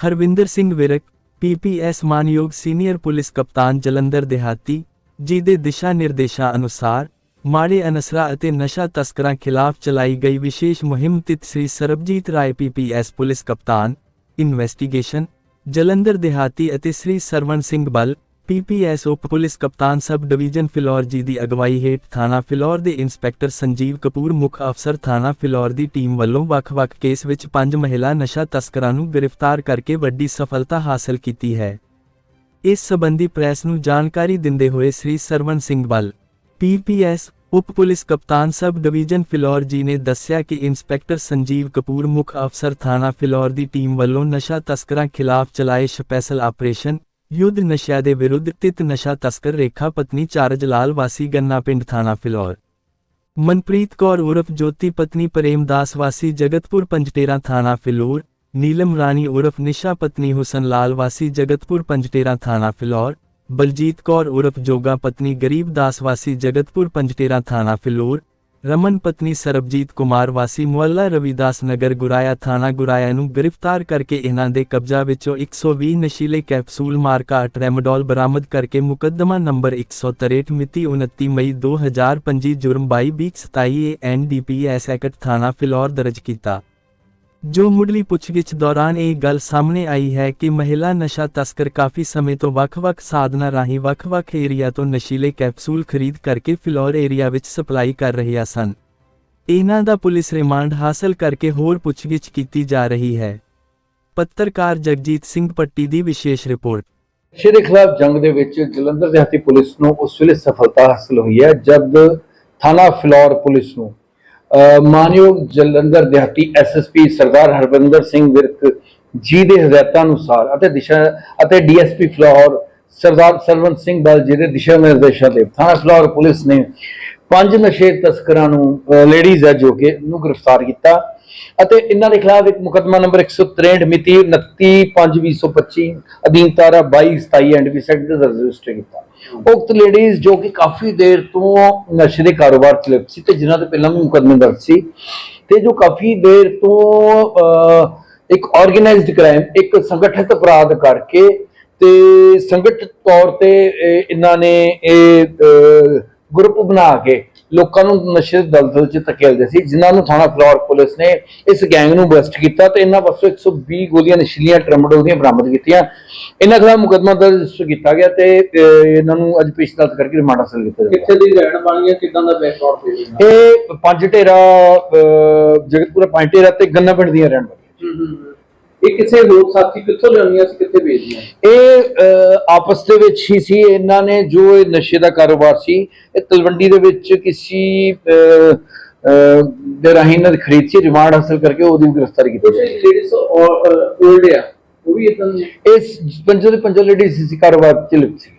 Harvinder Singh Virk PPS ਮਾਨਯੋਗ senior police ਕਪਤਾਨ ਜਲੰਧਰ ਦਿਹਾਤੀ, ਜੀ ਦੇ ਦਿਸ਼ਾ ਨਿਰਦੇਸ਼ਾਂ ਅਨੁਸਾਰ ਮਾੜੇ ਅਨਸਰਾ ਅਤੇ ਨਸ਼ਾ ਤਸਕਰਾਂ ਖਿਲਾਫ ਚਲਾਈ ਗਈ ਵਿਸ਼ੇਸ਼ ਮੁਹਿੰਮ ਤਿਤ ਸ੍ਰੀ ਸਰਬਜੀਤ ਰਾਏ ਪੀਪੀਐਸ ਪੁਲਿਸ ਕਪਤਾਨ, ਇਨਵੈਸਟੀਗੇਸ਼ਨ, ਜਲੰਧਰ ਦਿਹਾਤੀ ਅਤੇ ਸ੍ਰੀ ਸਰਵਣ ਸਿੰਘ ਬਲ ਪੀਪੀਐਸ ਉਪ ਪੁਲਿਸ ਕਪਤਾਨ ਸਬ ਡਿਵੀਜ਼ਨ ਫਿਲੌਰ ਜੀ ਦੀ ਅਗਵਾਈ ਹੇਠ ਥਾਣਾ ਫਿਲੌਰ ਦੇ ਇੰਸਪੈਕਟਰ ਸੰਜੀਵ ਕਪੂਰ, ਮੁੱਖ ਅਫਸਰ ਥਾਣਾ ਫਿਲੌਰ ਦੀ ਟੀਮ ਵੱਲੋਂ ਵੱਖ-ਵੱਖ ਕੇਸ ਵਿੱਚ ਪੰਜ ਮਹਿਲਾ ਨਸ਼ਾ ਤਸਕਰਾਂ ਨੂੰ ਗ੍ਰਿਫਤਾਰ ਕਰਕੇ ਵੱਡੀ ਸਫਲਤਾ ਹਾਸਲ ਕੀਤੀ ਹੈ। ਇਸ ਸਬੰਧੀ ਪ੍ਰੈਸ ਨੂੰ ਜਾਣਕਾਰੀ ਦਿੰਦੇ ਹੋਏ ਸ੍ਰੀ ਸਰਵਣ ਸਿੰਘ ਬਲ ਪੀਪੀਐਸ ਉਪ ਪੁਲਿਸ ਕਪਤਾਨ ਸਬ ਡਿਵੀਜ਼ਨ ਫਿਲੌਰ ਜੀ ਨੇ ਦੱਸਿਆ ਕਿ ਇੰਸਪੈਕਟਰ ਸੰਜੀਵ ਕਪੂਰ, ਮੁੱਖ ਅਫਸਰ ਥਾਣਾ ਫਿਲੌਰ ਦੀ ਟੀਮ ਵੱਲੋਂ ਨਸ਼ਾ ਤਸਕਰਾਂ ਖਿਲਾਫ ਚਲਾਏ ਸਪੈਸ਼ਲ ਆਪਰੇਸ਼ਨ ਯੁੱਧ ਨਸ਼ਿਆਂ ਦੇ ਵਿਰੁੱਧ ਤਿਤ ਨਸ਼ਾ ਤਸਕਰ ਰੇਖਾ ਪਤਨੀ ਚਾਰਜ ਲਾਲ ਵਾਸੀ ਗੰਨਾ ਪਿੰਡ ਥਾਣਾ ਫਿਲੌਰ। ਮਨਪ੍ਰੀਤ ਕੌਰ ਉਰਫ ਜੋਤੀ ਪਤਨੀ ਪ੍ਰੇਮਦਾਸ ਵਾਸੀ ਜਗਤਪੁਰ ਪੰਜਟੇਰਾ ਥਾਣਾ ਫਿਲੌਰ, ਨੀਲਮ ਰਾਣੀ ਉਰਫ ਨਿਸ਼ਾ ਪਤਨੀ ਹੁਸਨ ਲਾਲ ਵਾਸੀ ਜਗਤਪੁਰ ਪੰਜਟੇਰਾ ਥਾਣਾ ਫਿਲੌਰ, ਬਲਜੀਤ ਕੌਰ ਉਰਫ ਜੋਗਾ ਪਤਨੀ ਗਰੀਬ ਦਾਸ ਵਾਸੀ ਜਗਤਪੁਰ ਪੰਜਟੇਰਾ ਥਾਣਾ ਫਿਲੌਰ ਰਮਨ ਪਤਨੀ ਸਰਬਜੀਤ ਕੁਮਾਰ ਵਾਸੀ ਮੁਹੱਲਾ ਰਵਿਦਾਸ ਨਗਰ ਗੁਰਾਇਆ ਥਾਣਾ ਗੁਰਾਇਆ ਨੂੰ ਗ੍ਰਿਫਤਾਰ ਕਰਕੇ ਇਹਨਾਂ ਦੇ ਕਬਜ਼ਾ ਵਿੱਚੋਂ 120 ਨਸ਼ੀਲੇ ਕੈਪਸੂਲ ਮਾਰਕਾ ਟ੍ਰੈਮਡੋਲ ਬਰਾਮਦ ਕਰਕੇ ਮੁਕੱਦਮਾ ਨੰਬਰ 163 ਮਿਤੀ 29 ਮਈ 2025 ਜੁਰਮ 2227 ਐਨਡੀਪੀਐਸ ਐਕਟ ਥਾਣਾ ਫਿਲੌਰ ਦਰਜ ਕੀਤਾ। ਜੋ ਮੁੱਢਲੀ ਪੁੱਛਗਿੱਛ ਦੌਰਾਨ ਇਹ ਗੱਲ ਸਾਹਮਣੇ ਆਈ ਹੈ ਕਿ ਮਹਿਲਾ ਨਸ਼ਾ ਤਸਕਰ ਕਾਫੀ ਸਮੇਂ ਤੋਂ ਵੱਖ-ਵੱਖ ਸਾਧਨਾਂ ਰਾਹੀਂ ਵੱਖ-ਵੱਖ ਏਰੀਆ ਤੋਂ ਨਸ਼ੀਲੇ ਕੈਪਸੂਲ ਖਰੀਦ ਕਰਕੇ ਫਿਲੌਰ ਏਰੀਆ ਵਿੱਚ ਸਪਲਾਈ ਕਰ ਰਹੀਆਂ ਸਨ। ਇਹਨਾਂ ਦਾ ਪੁਲਿਸ ਰਿਮਾਂਡ ਹਾਸਲ ਕਰਕੇ ਹੋਰ ਪੁੱਛਗਿੱਛ ਕੀਤੀ ਜਾ ਰਹੀ ਹੈ। ਪੱਤਰਕਾਰ ਜਗਜੀਤ ਸਿੰਘ ਪੱਟੀ ਦੀ ਵਿਸ਼ੇਸ਼ ਰਿਪੋਰਟ। ਨਸ਼ੇ ਦੇ ਖਿਲਾਫ ਜੰਗ ਦੇ ਵਿੱਚ ਜਲੰਧਰ ਦਿਹਾਤੀ ਪੁਲਿਸ ਨੂੰ ਉਸ ਵੇਲੇ ਸਫਲਤਾ ਹਾਸਲ ਹੋਈ ਹੈ, ਜਦ ਥਾਣਾ ਫਿਲੌਰ ਪੁਲਿਸ ਨੂੰ ਮਾਨਯੋਗ ਜਲੰਧਰ ਦਿਹਾਤੀ ਐਸਐਸਪੀ ਸਰਦਾਰ ਹਰਵਿੰਦਰ ਸਿੰਘ ਵਿਰਕ ਜੀ ਦੇ ਹਦਾਇਤਾਂ ਅਨੁਸਾਰ ਅਤੇ ਦਿਸ਼ਾ ਅਤੇ ਡੀਐਸਪੀ ਫਲੋਰ ਸਰਦਾਰ ਸਰਵੰਤ ਸਿੰਘ ਬਲ ਜੀ ਦੇ ਦਿਸ਼ਾ ਨਿਰਦੇਸ਼ਾਂ ਤੇ ਥਾਣਾ ਫਲੋਰ ਪੁਲਿਸ ਨੇ ਪੰਜ ਨਸ਼ੇ ਤਸਕਰਾਂ ਨੂੰ ਲੇਡੀਜ਼ ਹੈ ਜੋ ਕਿ ਨੂੰ ਗ੍ਰਿਫਤਾਰ ਕੀਤਾ ਅਤੇ ਇਹਨਾਂ ਦੇ ਖਿਲਾਫ ਇੱਕ ਮੁਕੱਦਮਾ ਨੰਬਰ 163 ਮਿਤੀ 29/5/2025 ਅਧੀਨ ਤਾਰਾ 2227 ਐਂਡ ਸੈਕਟ ਦੇ ਦਰਜ ਰਜਿਸਟਰ ਕੀਤਾ। ਉਕਤ ਲੇਡੀਜ਼ ਜੋ ਕਿ ਕਾਫੀ ਦੇਰ ਤੋਂ ਨਸ਼ੇ ਦੇ ਕਾਰੋਬਾਰ ਚ ਲਿਪਤ ਸੀ ਤੇ ਜਿਨ੍ਹਾਂ ਦੇ ਪਹਿਲਾਂ ਵੀ ਮੁਕੱਦਮੇ ਦਰਜ ਸੀ ਤੇ ਜੋ ਕਾਫੀ ਦੇਰ ਤੋਂ ਅਹ, ਇੱਕ ਆਰਗੇਨਾਈਜ਼ਡ ਕ੍ਰਾਈਮ ਇੱਕ ਸੰਗਠਿਤ ਅਪਰਾਧ ਕਰਕੇ ਤੇ ਸੰਗਠਿਤ ਤੌਰ ਤੇ ਇਹਨਾਂ ਨੇ ਇਹ ਗਰੁੱਪ ਬਣਾ ਕੇ ਲੋਕਾਂ ਨੂੰ ਨਸ਼ੇ ਦੇ ਦਲਦਲ 'ਚ ਧਕੇਲਦੇ ਸੀ ਜਿਨ੍ਹਾਂ ਨੂੰ ਥਾਣਾ ਫਲੋਰ ਪੁਲਿਸ ਨੇ ਇਸ ਗੈਂਗ ਨੂੰ ਬਸਟ ਕੀਤਾ ਤੇ ਇਹਨਾਂ ਪਾਸੋਂ 120 ਗੋਲੀਆਂ ਨਸ਼ੀਲੀਆਂ ਟਰਮਡੋਲ ਦੀਆਂ ਬਰਾਮਦ ਕੀਤੀਆਂ। ਇਹਨਾਂ ਖਿਲਾਫ ਮੁਕੱਦਮਾ ਦਰਜ ਕੀਤਾ ਗਿਆ ਤੇ ਇਹਨਾਂ ਨੂੰ ਅੱਜ ਪੇਸ਼ ਅਦਾਲਤ ਕਰਕੇ ਰਿਮਾਂਡ ਹਾਸਲ ਕੀਤਾ ਜਾਵੇਗਾ। ਕਿੱਥੇ ਦੀ ਰਹਿਣ ਵਾਲੀ ਹੈ ਕਿਦਾਂ ਦਾ ਬੈਕਗ੍ਰਾਉਂਡ ਨਾਲ ਇਹ ਪੰਜ ਢੇਰਾ ਜਗਤਪੁਰਾ ਪੰਜ ਢੇਰਾ ਤੇ ਗੰਨਾ ਪਿੰਡ ਦੀਆਂ ਰਹਿਣ ਵਾਲੀਆਂ। ਹੂੰ ਹੂੰ ਹੂੰ। ਇਹ ਕਿਸੇ ਹੋਰ ਸਾਥੀ ਕਿੱਥੋਂ ਲਿਆਉਣੀਆਂ ਸੀ ਕਿੱਥੇ ਵੇਚਦੀਆਂ ਇਹ ਅਹ, ਆਪਸ ਦੇ ਵਿੱਚ ਹੀ ਸੀ। ਇਹਨਾਂ ਨੇ ਜੋ ਇਹ ਨਸ਼ੇ ਦਾ ਕਾਰੋਬਾਰ ਸੀ ਇਹ ਤਲਵੰਡੀ ਦੇ ਵਿੱਚ ਕਿਸੇ ਅਹ, ਅਹ, ਦੇ ਰਾਹੀਂ ਇਹਨਾਂ ਦੀ ਖਰੀਦ ਸੀ ਰਿਮਾਂਡ ਹਾਸਲ ਕਰਕੇ ਉਹਦੀ ਗ੍ਰਿਫਤਾਰੀ ਕੀਤੀ ਕੁਝ ਲੇਡੀਜ਼ 올ਡ ਆ? ਉਹ ਵੀ ਇਦਾਂ ਇਸ ਪੰਜੋ ਦੇ ਪੰਜੋ ਲੇਡੀਜ਼ ਸੀ ਕਾਰੋਬਾਰ ਚ ਲਿਪਤ ਸੀ।